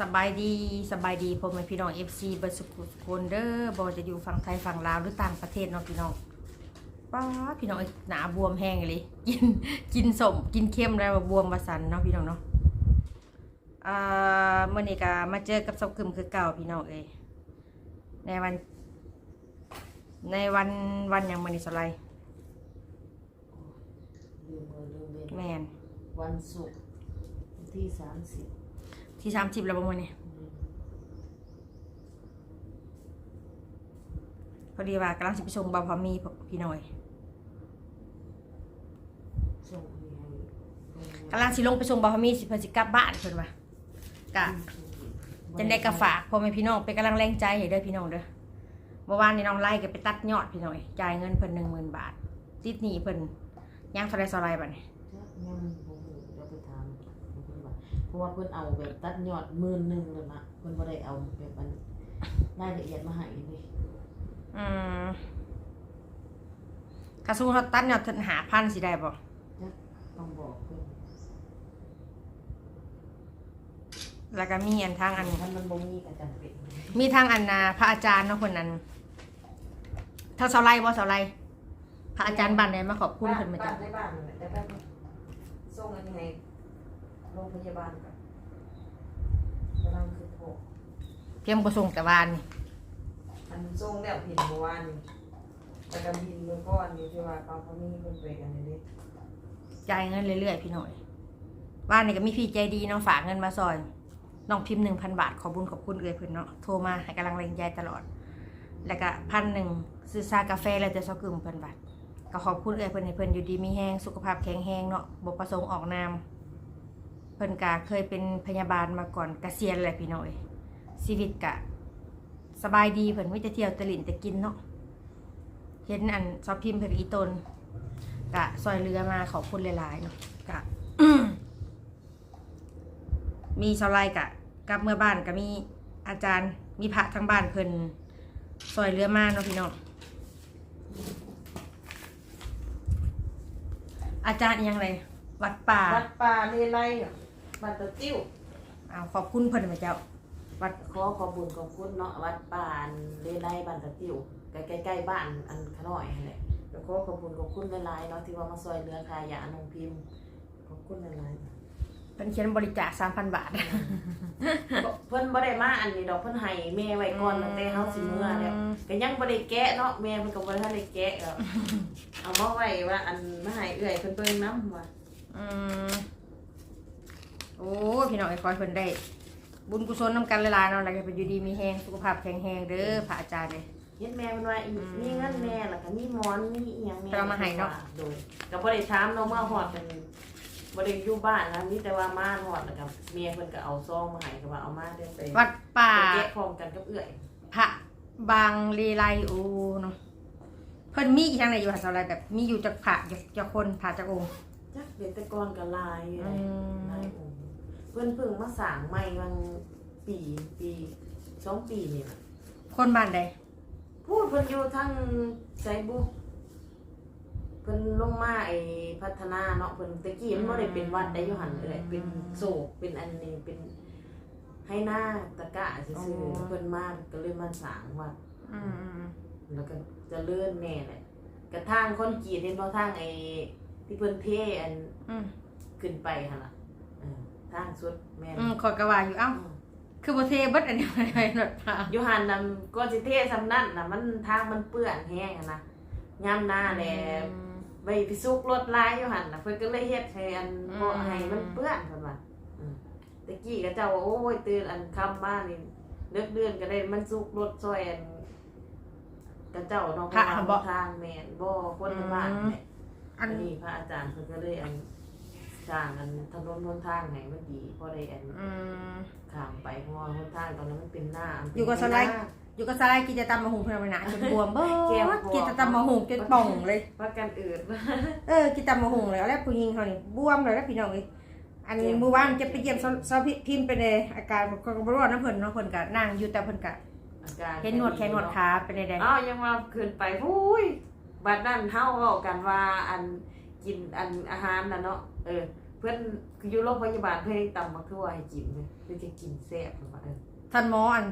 สบายดีสบายดีพ่อแม่พี่น้อง FC เบิร์สุกุสกุลเด้อบ่ว่าจะอยู่ฝั่งไทยฝั่งลาวหรือต่างประเทศเนาะพี่น้องป้าดพี่น้องเอ้ยหนาบวมแห้งเลย กินกินสมกินเค็มแล้วบวมบาสันเนาะพี่น้องเนาะอ่าเมื่อนี้ก็มาเจอกับสกึมคือเก่าพี่น้องเอ้ยในวัน ในวันวันหยังมื้อนี้สไลด์ลืมเลยลืมเลยแม่นวันศุกร์วันที่สามสิบ ที่30แล้วบ่มื้อนี้พอดีว่ากำลังสิไปส่งบ่าวพอมีพี่น้อยส่งให้ให้กำลังสิลงไปส่งบาพามีสิเพิ่นสิกลับบ้านเพิ่นว่ะกะจังได้กะฝากพ่อแม่พี่น้องเป็นกำลังแรงใจให้เด้อพี่น้องเด้อเมื่อวานนี้น้องไล่ก็ไปตัดยอดพี่น้อยจ่ายเงินเพิ่น10,000บาทติดหนี้เพิ่นย่างเท่าไรเท่าไรบัดนี้ ราะว่าเพิ่นเอาแบบตัดยอดหมื่นหนึงเลยนะเพิ่นบ่ได้เอาแบบอันรายละเอียดมาให้เลยอืมกระสูเขาตัดยอดหาพันสิได้บ่จักต้องบอกเพิ่นแล้วก็มีอันทางอัน ถ้ามันบ่มีก็จำเป็นมีทางอันน่ะพระอาจารย์เนาะคนนั้นเท่าเสาไลบ่เสาไลพระอาจารย์บ้านไหนมาขอบคุณเพิ่นมาจ้ะบ้ในบ้านนั่นแหละแต่แบบส่งอันนี้ให้ โรงพยาบาลก่อนกำลังคือโทรเพียงบ่ส่งแต่วานนี่อันส่งแล้วผิดเมื่อวานนี่แต่ก็บินเมื่อก่อนอยู่ที่ว่าเขาเขามีคนไปกันนี่จ่ายเงินเรื่อยๆพี่หน่อยบ้านนี่ก็มีพี่ใจดีน้องฝากเงินมาซอยน้องพิมพ์หนึ่งพันบาทขอบุญขอบคุณเอ่ยเพื่อนเนาะโทรมาให้กำลังแรงใจตลอด แล้วก็พันหนึ่งซื้อซากาแฟแล้วจะซอกึ่มเพิ่นบาทก็ขอบคุณเอ่ยเพื่อนให้เพื่อนอยู่ดีมีแห้งสุขภาพแข็งแรงเนาะบประสงค์ออกนามเพิ่นกะเคยเป็นพยาบาลมาก่อนเกษียณแหละพี่น้อยชีวิตกะสบายดีเพิ่นไม่จะเที่ยวตะลินแต่กินเนาะเห็นอันซอบพิมพ์เพิ่นอีตนกะซอยเรือมาขอบคุณหลายๆเนาะกะมีเสาไลกะกลับเมื่อบ้านก็มีอาจารย์มีพระทั้งบ้านเพิ่นซอยเรือมาเนาะพี่น้องอาจารย์ยังไรวัดป่าวัดป่าเลไล วัดตะติ้วอ้าวขอบคุณเพิ่นไหมเจ้า วัดขอขอบคุญขอบคุณเนาะวัดป่าเลไลบ้านตะติ้วใกล้ใกล้ๆบ้านอันขน้อยนั่นแหละแล้วขอขอบคุณขอบคุณหลายๆเนาะที่ว่ามาซอยเรือคายาอนงพิมพ์ขอบคุณหลายเพิ่นเขียนบริจาค3,000 บาทๆเพิ่นบ่ได้มาอันนี้ดอกเพิ่นให้แม่ไว้ก่อนตั้งแต่เฮาสิเมื่อแล้วก็ยังบ่ได้แกะเนาะแม่มันก็บ่ทันได้แกะก็เอามาไว้ว่าอันมาให้เอื้อยเพิ่นเบิ่งนำว่าอืม โอ้พี่น้องไอ้คอยเพิ่นได้ บุญกุศลนำกันหลายๆเนาะแล้วก็เป็นอยู่ดีมีแฮงสุขภาพแข็งแรงเด้อพระอาจารย์เด้อเฮ็ดแม่มันว่าอีอืมมีเงินแม่แล้วก็มีหมอนมีอีหยังแม่ไปเอามาให้เนาะ โดยก็บ่ได้ถามเนาะเมื่อฮอดกันบ่ได้อยู่บ้านนะมีแต่ว่ามาฮอดแล้วก็แม่เพิ่นก็เอาซองมาให้ก็ว่าเอามาเด้อไปวัดป่า ไปแกะพร้อมกันกับเอื้อยพระบางเลไลโอเนาะเพิ่นมีอีกทางไหนอยู่หาสอะไรแบบมีอยู่จากพระจากจากคนพระจากองค์ จักเป็นแต่ก่อนก็หลายอยู่อืเลยมหลายองค์ เพิ่นเพิ่งมาสร้างใหม่บางปีปีสองปีนี่ล่ะคนบ้านใดพูดเพิ่นอยู่ทางไสบุเพิ่นลงมาไอ้พัฒนาเนาะเพิ่นตะกี้มันบ่ได้เป็นวัดได้อยู่หั่นเลยเป็นโศกเป็นอันนี้เป็นให้หน้าตะกะซื่อๆเพิ่นมาก็เลยมาสร้างวัดอืมแล้วก็เจะเลื่อนแน่แหละกระทางคนกรีดเห็นบ่ทางไอ้ที่เพิ่นเทอันอืมขึ้นไปหั่นล่ะเออ ทางสุดแม่นอืมขอยกระว่าอยู่เอ้าอืมคือบ่เทเบิดอันนี้ไม่ได้หนดพระอยู่หันน่ะก็สิเทสำนั่นน่ะมันทางมันเปื้อนแห้งอะนะยามหน้าแลอืมไปไปซุกรถลายอยู่หันน่ะเพิ่นก็เลยเฮ็ดให้อันอืมบ่ให้มันเปื้อนเพิ่นว่าอืมตะกี้ก็เจ้าว่าโอ้ยตื่นอันค่ำมานี่เลิกเดือนก็ได้มันซุกรถซอยอันกระเจ้าเนาะเพราะว่าทางแม่นบ่คนในบ้านแหละอัอันนนี้พระอาจารย์เพิ่นก็เลยอัน สร้างอันถนนหนทางให้มันดีพอได้อันอืม ข้ามไปเพราะว่าหนทางตอนนั้นมันเป็นหน้าอยู่กับสไลด์อยู่กับสไลด์กินจะตำมะฮุงเพิ่นเอาไปหนาจนบวมเบิแก้วดบวม กินจะตำมะฮุงจนป่องเลย ว่ากันอื่นเออกินตำมะฮุงเลยเอาแล้วผู้หญิงเขานี่บวมเลยแล้วพี่น้องเอ้ยอันเจ็บ เมื่อวานจะไปเยี่ยมซอพิมพ์ไปเลยอาการก็บ่รู้ว่าน้ำเพิ่นเนาะเพิ่นก็นั่งอยู่แต่เพิ่นก็อาการเห็นหนวดแขนหนวดขาเป็นไดอ้าวยังมาขึ้นไปหู้ยบัดนั้นเฮาเว้ากันว่าอัน กินอันอาหารน่ะเนาะเออ เพื่อนอยู่โรงพยาบาลเพื่อนให้ตำมาทั่วให้กินเลยเพื่อจะกินแซ่บประมาณนั้นท่านหมออัน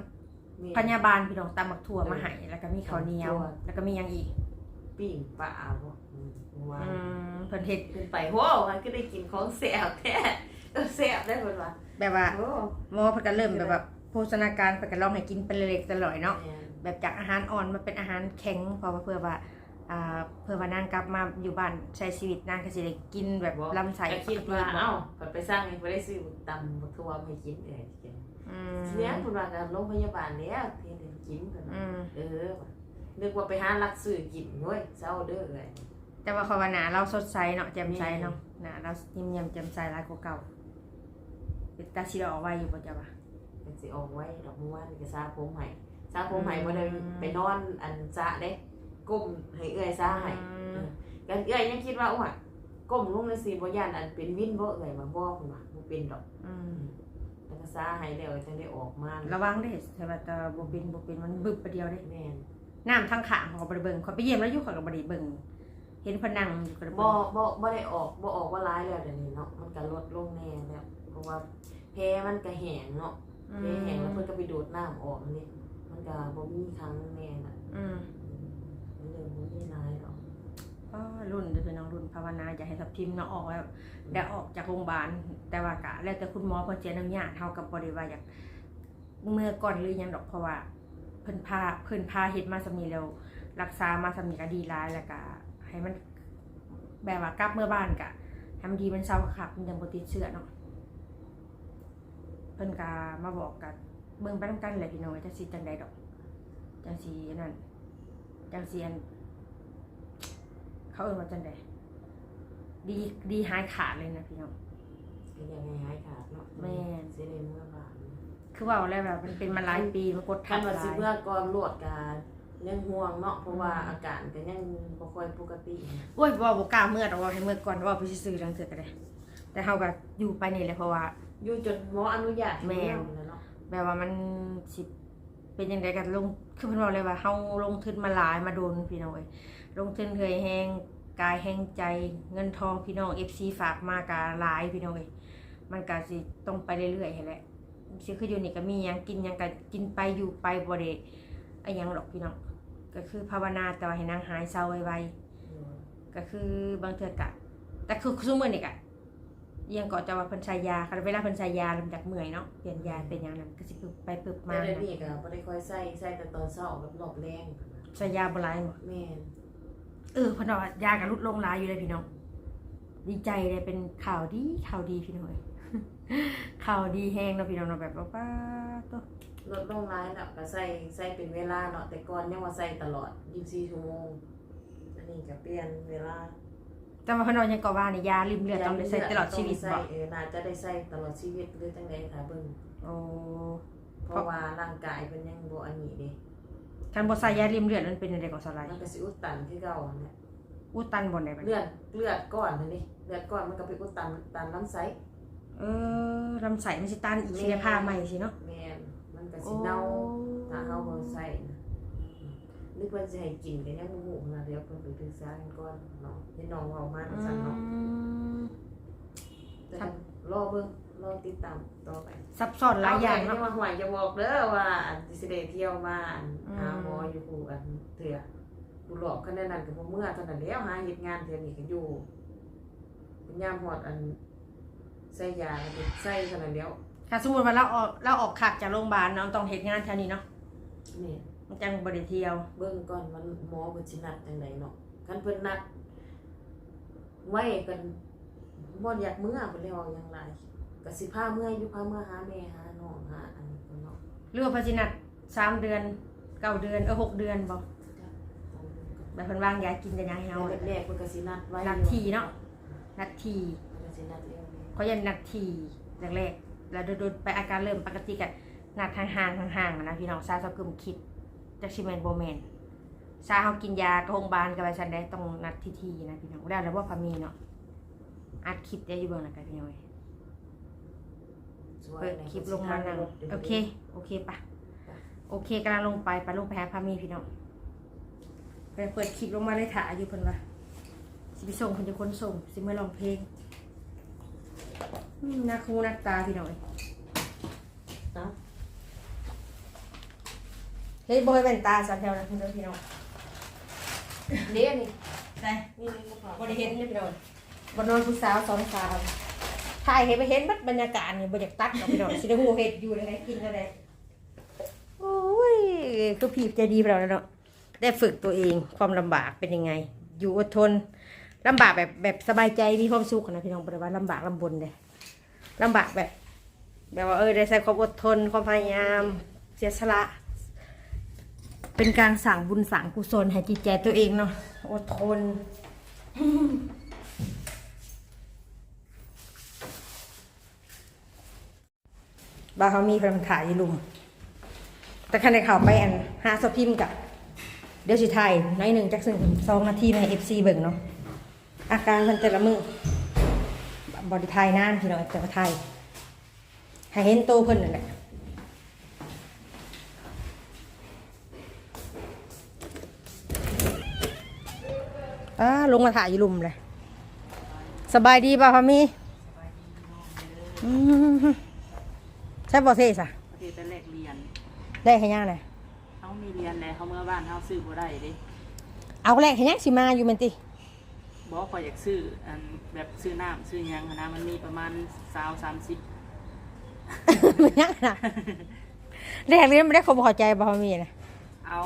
นี่พยาบาลพี่น้องตำมักถั่วมาให้แล้วก็มีข้าวเหนียวถั่ว แล้วก็มีหยังอีกปิ้งปลาบ่อืมว่าอืมเพิ่นเฮ็ดขึ้นไปโหมันก็ได้กินของแซ่บแท้เออแซ่บได้เพิ่นว่าแบบว่า โอ้หมอเพิ่นก็เริ่มแบบว่าโภชนาการเพิ่นก็ลองให้กินเป็นเล็กๆตลอดเนาะ แม่นแบบจากอาหารอ่อนมาเป็นอาหารแข็งเพราะว่าเพื่อว่า อ่าเพื่อว่านางกลับมาอยู่บ้านใช้ชีวิตนางก็สิได้กินแบบลำไส้ก็คิดว่าเอ้าเพิ่นไปสร้างให้เพิ่นได้ซื้อตำบักทั่วมาให้กินเด้อกินอืมเสียงเพิ่นว่าก็โรงพยาบาลแล้วที่ได้กินเพิ่นว่าอืมเออว่ะนึกว่าไปหาลักซื้อกินเว้ยเศร้าเด้อเอ้ยแต่ว่าเขาว่าหนาเราสดใสเนาะแจ่มใสเนาะหนาเรายิ้มแย้มแจ่มใสหลายกว่าเก่าเป็นตาชิดออกไว้อยู่บ่จ้ะวะมันสิออกไว้ดอกบัวนี่ก็ซาผมให้ซาผมให้บ่ได้อืมไปนอนอันซะเด้ ก้มให้เอื้อยซาให้อืมกันเอื้อยยังคิดว่าโอ้ยก้มลงเลยสิบ่ย่านอันเป็นวินบ่เอื้อยมาบ่พุ่นว่าบ่เป็นดอกอืมแล้วก็ซาให้แล้วจังได้ออกมาระวังเด้แต่ว่าแต่บ่เป็นบ่เป็นมันบึบประเดียวเด้แม่นน้ำทางขางเขาก็บ่ได้เบิ่งเขาไปเยี่ยมแล้วอยู่เขาก็บ่ได้เบิ่งเห็นเพนนังอยู่ก็ได้บ่เบิ่งบ่บ่ได้ออกบ่ออกว่าร้ายแล้วเดี๋ยวนี้เนาะมันก็ลดลงแน่แล้วเพราะว่าแพ้มันก็แห้งเนาะอืแพ้มแห้งแล้วเพิ่นก็ไปดูดน้ำออกอันนี่มันก็บ่มีครั้งแน่น่ะอืม มันเลยบ่มีร้ายดอกก็รุ่นเด้อน้องรุ่นภาวนาอย่าให้ทับทิมเนาะออกแล้วได้ออกจากโรงพยาบาลแต่ว่ากะแล้วแต่คุณหมอเพิ่นจะอนุญาตเฮาก็บ่ได้ว่าอยากเมื่อก่อนหรือยังดอกเพราะว่าเพิ่นพาเพิ่นพาเฮ็ดมาสำนี้แล้วรักษามาสำนี้ก็ดีหลายแล้วก็ให้มันแบบว่ากลับเมื่อบ้านกะทำดีมันเศร้าคักมันยังบ่ติดเชื้อเนาะเพิ่นก็มาบอกกันเบิ่งไปนำกันแหละพี่น้องจังสิจังใดดอกจังสิอันนั่น จังสิอันเขาเอิ้นว่าจังใดดีดีหายขาดเลยนะพี่น้องก็ยังไงหายขาดเนาะแม่นสิได้เมื่อบ้านคือเว่าแล้วแบบมันเป็นมาหลายปีมันกดทัคับนว่าหสิลายเมื่อก่อนรวดกันยังห่วงเนาะเพราะว่าอาการก็ยังบ่ค่อยปกติโอ้ยเว่าบ่กล้าเมื่อดอกเว่าให้เมื่อก่อนเว่าไปซื่อๆจังซี่ก็ได้ แต่เฮาก็อยู่ไปนี่แหละเพราะว่า อยู่จนหมออนุญาตให้แม่นเมื่อแล้วเนาะ แบบว่ามันสิ เป็นยังไงกันลงคือเพิ่นบอกเลยว่าเฮาลงทุนมาหลายมาโดนพี่น้องเอ้ยลงทุนเคยแฮงกายแฮงใจเงินทองพี่น้อง FC ฝากมากะหลายพี่น้องเอ้ยมันก็สิต้องไปเรื่อยๆให้แหละสิคืออยู่นี่ก็มีหยังกินหยังก็กินไปอยู่ไปบ่ได้อะหยังหรอกพี่น้องก็คือภาวนาแต่ว่าให้นางหายเศร้าไวๆก็คือบางเทื่อกะแต่คือซุมื้อนี่กะ ยังก็จะว่าเพิ่นใช้ยาคันเวลาเพิ่นใช้ยาแล้วมันจากเมื่อยเนาะเปลี่ยนยาเป็นหยังนั้นก็สิปึบไปปึบมาแต่เดี๋ยวนะนี้ก็บ่ได้ค่อยใส่ใส่แต่ตอนเช้ากับรอบแรงใช้ยาบหลายบ่แม่นเออเพนว่ายากับลดลงหลายอยู่เลยพี่น้องดีใจเลยเป็นข่าวดีข่าวดีพี่น้องเอ้ยข่าวดีแห้งเนาะพี่น้องเนาะแบบว่าป้าตัวลดลงร้ายแล้วก็ใส่ใส่เป็นเวลาเนาะแต่ก่อนยังว่าใส่ตลอด24ชั่วโมงอันนี้ก็เปลี่ยนเวลา แต่ว่าเพนว่ายังก็ว่านี่ยาริมเลือดต้องได้ใช้ตลอดชีวิตใส่บ่เออน่าจะได้ใส่ตลอดชีวิตหรือจังไดค่ะเบิ่งโอ้เพราะว่าร่างกายเพิ่นยังบ่อันนี้เด้คันบ่ใส่ยาริมเลือดมันเป็นอะไรก็สลายมันก็สิอุดตันคือเก่าอันเนี่ยอุดตันบ่ได้บัดเลือดเลือดก้อนนั่นนี่เลือดก้อนมันก็ไปอุดตันตันลำไส้เออลำไส้มันสิตันอีกสิได้พาใหม่สิเนาะแม่นมันก็สิเน่าถ้าเฮาบ่ใส่นะ นึกว่าสิให้กินก็ยังบ่ฮู้นะเดี๋ยวเพิ่นไปปรึกษากันก่อนเนาะเห็นน้องเว้ามาอืซั่นเนาะม แต่ก็รอเบิ่งรอติดตามต่อไปซับซ้อนหลายอย่างเนาะ เนาะว่าหวยจะบอกเด้อว่าอันสิได้เที่ยวมาอันอืม หาหมออยู่ผู้อันเถื่อผู้หลอกคะแนนนั้นก็บ่เมื่อเท่านั้นแล้วหาเฮ็ดงานเทื่อนี้ก็อยู่ยามฮอดอันใส่ยาแล้วก็ใส่เท่านั้นแล้วถ้าสมมุติว่าเราออกเราออกคักจากโรงพยาบาลเนาะต้องเฮ็ดงานแถวนี้เนาะ นี่ มันจังบ่ได้เที่ยว เบิ่งก่อนมันหมอเพิ่นสินัดจังไดเนาะคันเพิ่นนัด ไว้กันบ่อยากเมื่อเพิ่นเลยเว้าหยังหลายก็สิพาเมื่ออยู่พาเมื่อหาแม่หาน้องหาอันนี้เนาะหรือว่าพจินัดสามเดือนเก้าเดือนเออหกเดือนบ่แบบเพิ่นวางยากินแต่ยังให้เอาเฮาแรกๆเพิ่นก็สินัดไว้นัดทีเนาะนัดทีเพิ่นก็สินัดเร็วๆเขายันนัดทีแรกๆแล้วโดนๆไปอาการเริ่มปกติกันนัดห่างๆห่างๆอะนะพี่น้องซาซอกึมคิด จักสิแม่นบ่แม่นซาเฮากินยากระโรงพยาบาลก็ว่าซั่นได้ต้องนัดทีๆนะพี่น้องแล้วแล้วว่าพามีเนาะอัดคลิปได้อยู่เบิ่งนะกันพี่น้องเอ้ยสวยเปิดนะคลิปลงมานั่งโอเค โอเคปะจ้ะโอเคกำลังลงไปไปลงไปหาพามีพี่น้องไปเปิดคลิปลงมาเลยถ่ายอยู่เพิ่นว่าสิไปส่งเพิ่นจะคนส่งสิเมื่อลองเพลงอืมนักคูนักตาพี่น้อยเนาะเฮ้ยบอยแว่นตาสันแถวนะคุณเด้อพี่น้องเดี๋ยวนี่ใส่นี่นี่ก็พอบริเห็นเลยพี่น้องบนนอนผู้สาวสองสาวถ่ายให้ไปเห็นบัดบรรยากาศนี่บรรยากตัดกับพี่น้องสิได้หูเห็ดอยู่ในไหนกินอะไรโอ้ยก็ผีใจดีเราแล้วเนาะได้ฝึกตัวเองความลำบากเป็นยังไง อยู่อดทนลำบากแบบแบบสบายใจมีความสุขนะพี่น้องบริวารลำบากลำบนเลยลำบากแบบ แบบว่าเออได้ใส่ความอดทนความพยายาม เสียสละ เป็นการสั่งบุญสั่งกุศลให้จิตใจตัวเองเนาะอดทน บาเขามีพลังถ่ายอยู่ลุมแต่คันในข่าวไปอันหาสพิมกับเดี๋ยวสิไทยน้อยหนึ่งจักซึ่งสองนาทีในเอฟซีเบิ่งเนาะอาการมันแต่ละมือบอดี้ไทยนานพี่น้องแต่ว่าไทยให้เห็นโตเพิ่นนั่นแหละ อ่าลงมาถ่ายอยู่ลุมเลย สบายดีป่ะพามีอืมใช่บอเซ่สะประเทศแต่แรกเรียนได้แค่ยังไงเขามีเรียนแล้วเขาเมื่อบ้านเขาซื้อบ่ได้เดิเอาแรกแค่ยังสิมาอยู่แมันติ บอกขอยอยากซื้ออันแบบซื้อน้ำซื้อหยังหั้นนะมันมีประมาณสาวสามสิบไม่ยังนะแรกเรียนไม่ได้เขาพอใจบ่พอมีนะเอา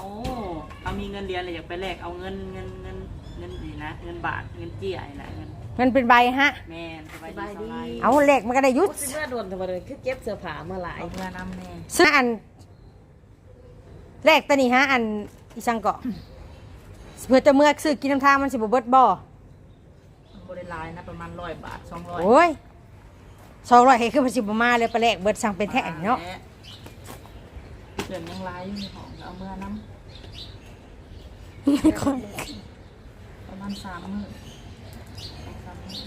เอามีเงินเรียนเลยอยากไปแลกเอาเงินเงินเงิน เงินดีนะ เงินบาท เงินเจี้ยนี่นะเงินมันเป็นใบฮะ แม่นสบายดีสบายเอาแรกมันก็ได้ยุดสิเมื่อโดนทำไมเลยคือเก็บเสื้อผ้ามาหลาย เอาเพื่อนำแน่ซึ่งอันแรกตอนนี้ฮะ อันอีสังเกาะเพื่อจะเมื่อซื้อกินน้ำทางมันสิบเบิดบ่บริลายนะประมาณร้อยบาทสองร้อยโอ้ยสองร้อยให้ขึ้นมาสิบมาเลยไปแรกเบิดสั่งเป็นแท่งเนาะเดือนยังไลายอยู่ในของเอาเมื่อน้ำประ มาณสามมื้อสามมื้อ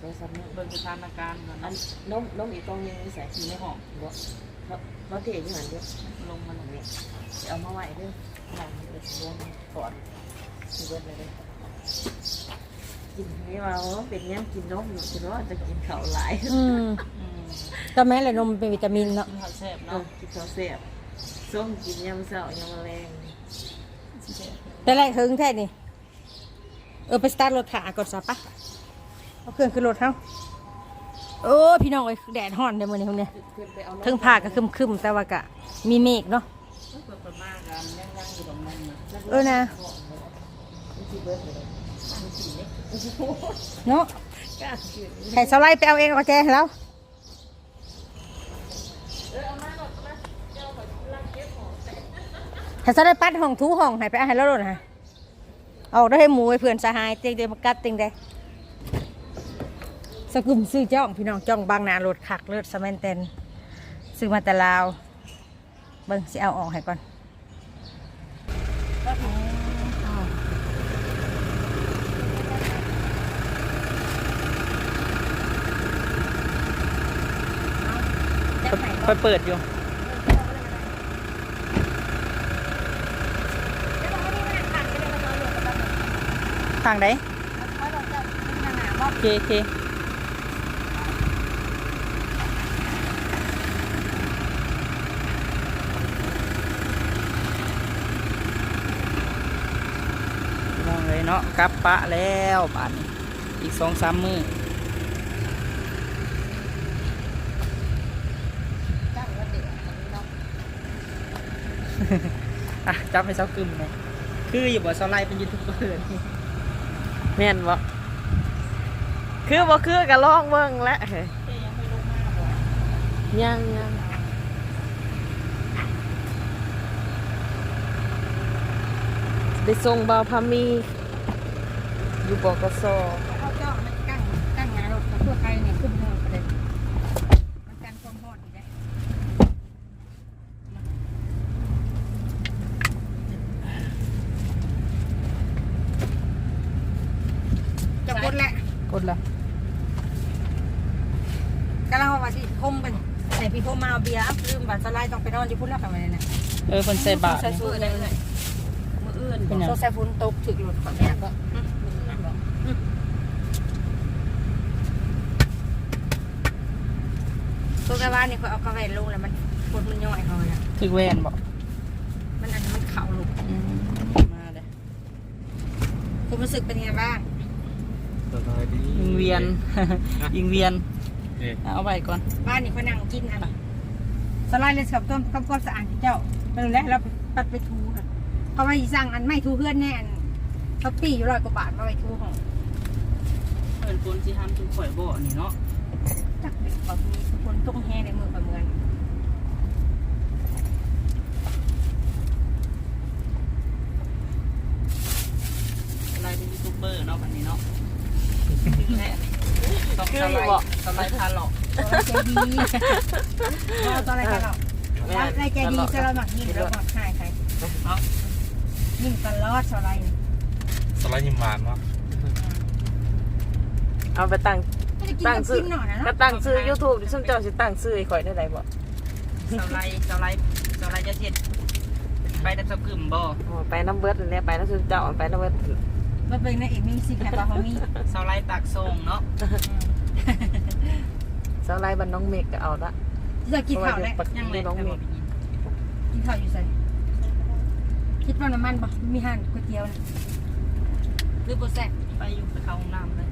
สองสามมื้อเบิ่งสถานการณ์ก่อนอันะนนมนมอีกกองยังไม่ใส่อยู่ในห้องบ่เขาเขาเทอยู่หันเดียวลงมาหน่อยเอามาไว้เด้อหลังเอิดรวมก่อนสิเบิดเลยเด้อกินนี่ว่าโอ้เป็นหยังกินนมหนูกินว่าจะกินข้าวหลายอืมอืมก็แม้เลยนมเป็นวิตามินเนาะกินข้าวแซ่บเนาะเนาะกินข้าวเสียบส้มกินยำเสาร์ยำแมลงแต่แรกถึงแท้นี่ เออไปสตาร์ทรถถาก่อนซะปะเอาเครื่องขึ้นรถเฮาโอ้พี่น้องเอ้แดดฮ้อนเดี๋ยวมื้อนี้พุ่นเนี่ยเทิงผ้าก็ครึมๆแต่ว่าก็มีเมฆเนาะเออนะเนาะให้สไลด์ไปเอาเองเอาแจแล้วให้สไลด์ปัดห้องทูห้องให้ไปให้แล้วโลดนะ เอาได้ให้หมูให้เพื่อนสหายเต็งเดมากัดเต็งได้สกุมซื้อจ้องพี่น้องจ้องบางนาโหลดคักเลือดสแมนเตนซื้อมาแต่ลาวเบิ่งสิเอาออกให้ก่อนค่อยเปิดอยู่ ทางไหนโอเคโอเคมองเลยเนาะกลับปะแล้วป่านนี้อีกสองสามมืออะจับให้เซากึมเลยคืออยู่บ่เซาไลเป็นยูทูบเบอร์นี่ แม่นบ่คือบ่คือก็ลองเบิ่งและเฮ้ยยังยังไปส่งบ่าวพามี อยู่บกส เอาจ้องมันกั้งกั้งงานรถกับพวกใครเนี่ยขึ้นห้องไปเลยมันกันความร้อนอยู่ได้จะกดแหละ กดละ กำลังว่าสิคมเป็นใส่พี่โคมาเอาเบียร์อ้าวลืมบัตรสไลด์ต้ องไปนอนที่พุ่นแล้วกันมาเลยนะเออคนใส่บาทใส่นี่สูทเลยเลยมื้ออื่นเป็นหยังโซใส่ฝุ่นตกถึกหลุดขอแม่ก็ตัวกระว่านี่เขาเอากระแวนลงแล้วมันปวดมันย่อยเขาเนี่ยถึกแวนบอกมันอันนี้มันเข่าลงมาเลยคุณรู้สึกเป็นไงบ้างสบายดียิงเวียนยิงเวียนเอ๊ะเอาไปก่อน บ้านนี่เขานั่งกินอัน สไลด์เลยกับต้มกับความสะอาดที่เจ้าไปแล้วเราปัดไปทูค่ะเขามาอีสั่งอันไม่ทูเพื่อนแน่นเขาปีอยู่ร้อยกว่าบาทมาไปทูของเปิดคนที่ทำทุกข่อยบ่อนี่เนาะจักเด็กแบบมีคนต้องแห่ในมือประเมือนอะไรเป็นยูทูบเบอร์เนาะวันนี้เนาะแน่ต้องคือสอไลยู่บ่ด์สไลด์พาหลอกตัว ใจดีเราตัวอะไรกันหรอกอะไรใจดีจะเราหมักยิ่งเราหมักหายใครเนาะยิ่งตลอดสไลด์สไลด์ยิมหวานวะเอาไปตั้งตั้งซื้อหน่อยนะก็ตั้งซื้อ YouTube ดิซุมเจ้าสิตั้งซื้อให้ข่อยได้ไดบ่สไลด์สไลด์สไลด์จะเช็ดไปดับสับกึ่มบ่ไปน้ำเบิดอันเนี้ยไปน้ำซุมเจ้าไปน้ำเบิร์ดมันเป็นในเอกมีสิแค่ปลาเขามี่สไลด์ตักทรงเนาะ เสาไลบันน้องเมกก็เอาละที่จะกินข้าวแล้วยังเลยน้องไปเมบอกกไปกินกินข้าวอยู่ใส่คิดว่าน้ำมันบ่มีห่านก๋วยเตี๋ยวนะหรือโปรแซ่บไปอยู่ไปเข้าห้องน้ำเลย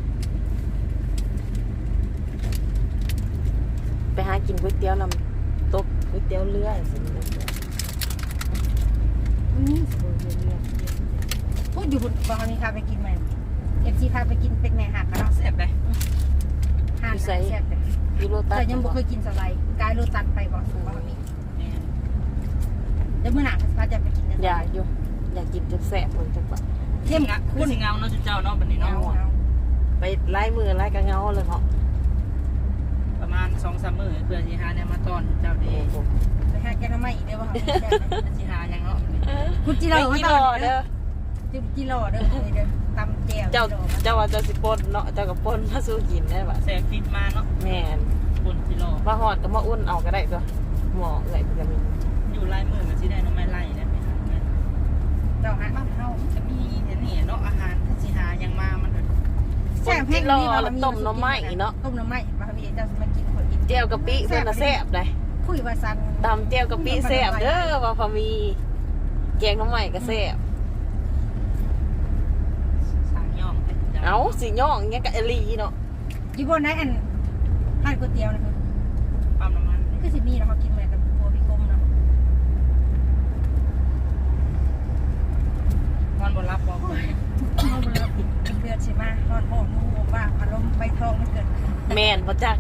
ไปหากินก๋วยเตี๋ยวน้ำตกก๋วยเตี๋ยวเรือสินี่สวยเรื่อยๆพูดอยู่บนบางทีพาไปกินไหมเอฟซีพาไปกินเป็นไงหักกันเนาะแซ่บเลยห่านแซ่บเลย ยูโรตัแต่สยังบ่เคยกินสไลด์กายโรตันไปบ่ถูกว่ามีแม่นเดี๋ยวมื้อหน้าพาจะไปกินกันอยากอยู่อยากกินจนแสบมันจังบ่เข้มงะคืข้อนสิเงาเนาะจุเจ้าเนาะบันนี้เอาเนาะเอาไปไล่มือไล่กระเงาเลยเนาะประมาณสองสามมื้อเพื่อสิหาเนี่ยมาต้อนเจ้าเด้โอ้โหไปหาแกงหน้ำไม้อีกเด้อบ่แซ่บนะสิหาหยังเนาะคุณจิโร่ไม่มากี่ตรออนเด้เด้อ จิจิโร่เด้อเอ้ยเด้อตำแจ่วเจ้าจิโร่มาเจ้าว่าเจ้าสิปนเนาะเจ้ากับปนมาสู้กินได้ปะแซ่บฟิตมาเนาะแม่นบนกิโลมาหอดก็มาอุ่นเอาก็ได้ตัวหมอเอ้ยจะมีอยู่ลายมือมันสิได้เนาะไม่ไล่ได้ไหมครับแม่นเจ้าฮะบ้านเฮาจะมีเห็นนี่เนาะอาหารถ้าสิหายังมามันก็แซ่บแห้งรอนี่บ่แล้วต้มหน้ำไม้เนาะต้มหน้ำไม้บ่มีเจ้าสิมากินคนกินเจียวกะปิเพิ่นน่ะแซ่บเลยคุยว่าซั่นตำเจียวกะปิแซ่บเด้อว่าพอมีแกงหน้ำไม้ก็แซ่บ สร้างย่อมให้จ้ เอ้าสิย่องเงี้ยกะอลีเนาะอยู่บนไหนอันร้านก๋วยเตี๋ยวนะคือปั๊มน้ำมันคือสิมีเนาะเขากินเหมือนกับพัวพี่กรมเนาะมันบ่รับบ่เอามาแล้วเดือดสิมาฮอนโหดมูว่าอารมณ์ใบทองมันเกิดขึ้นแม่นบ่จัก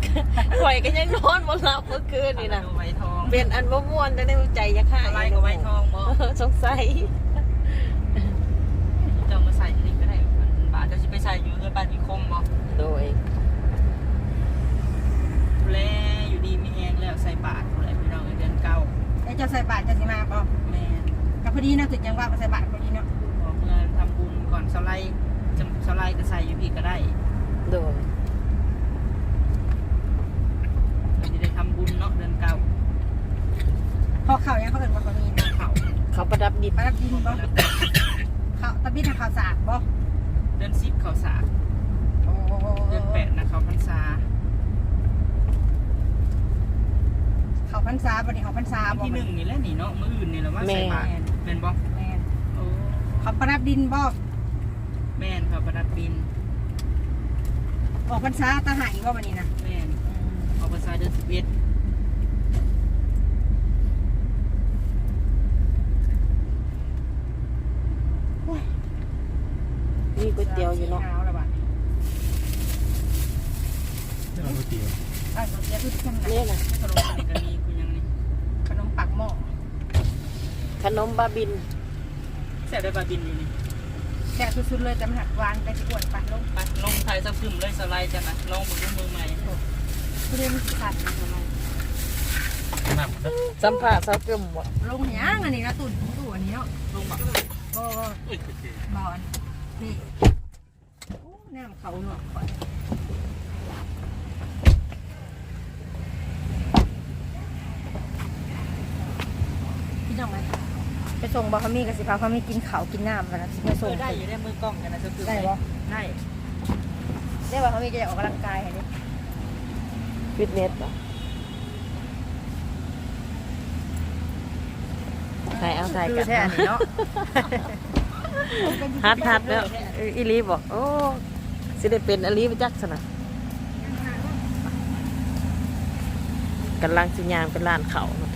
ข่อยก็ยังนอนบ่หลับเมื่อคืนนี่นะใบทองเป็นอันบ่ม่วนแต่ในใจอยากหายอะไรก็ใบทองบ่เออสงสัย เจ้ามาใส่นี่ก็ได้บาทเจ้าสิไป ใส่อยู่เฮือนบ้านนิคมบ่โดยดูแลอยู่ดีมีแฮงแล้วใส่บาทอะไรพี่น้องเดือนเก้าไอ้เจ้าใส่บาตรเจ้าสิมาบ่แม่นกับพอดีเนาะถึงยังว่ามาใส่บาตรพอดีเนาะขอเงินทำบุญก่อนสไลด์จะสไลด์ก็ใส่อยู่พี่ก็ได้โดยจะได้ทำบุญเนาะเดือนเก้าพอเข่ายังเขาเอิ้นว่าเขามีนะเขาเขาประดับดิบปลาดินบ่เขาตะบิดทางข่าวสารบ่เดือนสิบเขาสากโอ้เดือนแปดนะเขาพรรษาเขาพรรษาบ่นี่เขาพรรษาวันบ่ที่หนึ่งนี่แหละนี่เนาะมื้ออื่นนี่แหละว่าใส่บาทเป็นบ่แม่นโอ้เขาประดับดินบ่แม่นเขาประดับบินออกพรรษาตาหายบ่บัดนี้นะแม่นเขาพรรษาเดือนสิบเอ็ด มีก๋วย เตี๋ยวอยู่เนาะเอาละบัดนี่มันก๋วยเตี๋ยวอะก๋วยเตี๋ยวคือขนมเนี่ยนะขนมอันนี้ก็มีคุณยังนี่ขนมปักหม้อขนมบาบินแซ่บได้บาบินอยู่นี่แซ่บสุดๆเลยแต่มันหักหวานแต่สิอ้วนปานลงไปลงไทยสักกึมเลยสไลด์จ้ะนะลองมือมือใหม่เรื่องมันสิขาดนะทำไมน้ำนะสัมผัสเซากึมบ่ลงหยังอันนี้นะตุ่นตุ่นอันนี้เนาะลงแบบบ่บ่อุ้ยก๋วยเตี๋ยวบอลนี่โอ้ น้ำเขาหน่อยพี่น้องไหมไปส่งบอคามี่กับสิพาคามี่กินเขากินน้ำกันนะไปส่งได้อยู่ได้มือกล้องกันนะจะคือได้ปะได้ได้บอคามี่จะอยกอกกำลังกายเหรอฟิตเนสเหรอใส่เอาใส่กัน แท้อันเนาะ ฮัดฮัดแล้วอีลีบอกโอ้ สิได้เป็นอลีไปจักสนะกำลังสิยามเป็นร้านเขาเนาะ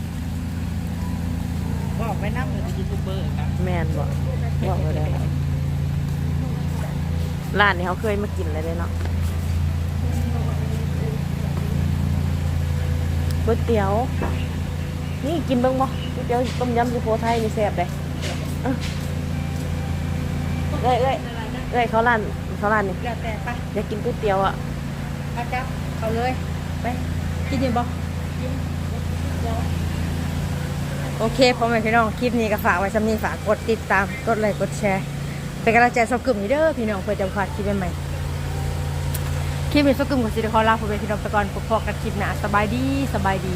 บอกไปนั่งเป็นยูทูบเบอร์ครับแม่นบอกบอกไปได้ร้านนี้เขาเคยมากินเลยเด้เนาะก๋วยเตี๋ยว นี่กินเบ้างบ่ก๋วยเตี๋ยวต้มยำสุโขทัยนี่แซ่บเลยเอ้ยเอ้ยเอ้ยเอ้ยเขาร้าน เขาร้านนี่แล้วแต่ไปอยากกินก๋วยเตี๋ยวอะอาจับเอาเลย ไป กินยังบ่โอเคพ่อแม่พี่น้องคลิปนี้ก็ฝากไว้สำนีฝากกดติดตามกดไลค์กดแชร์เป็นกำลังใจสกกึ่มนี้เด้อพี่น้องเพื่อจะพลาดคลิปใหม่ๆคลิปนี้สกกึ่มกับสิริคอลาพ่อแม่พี่น้องไปก่อนพบกันคลิปหน้าสบายดีสบายดี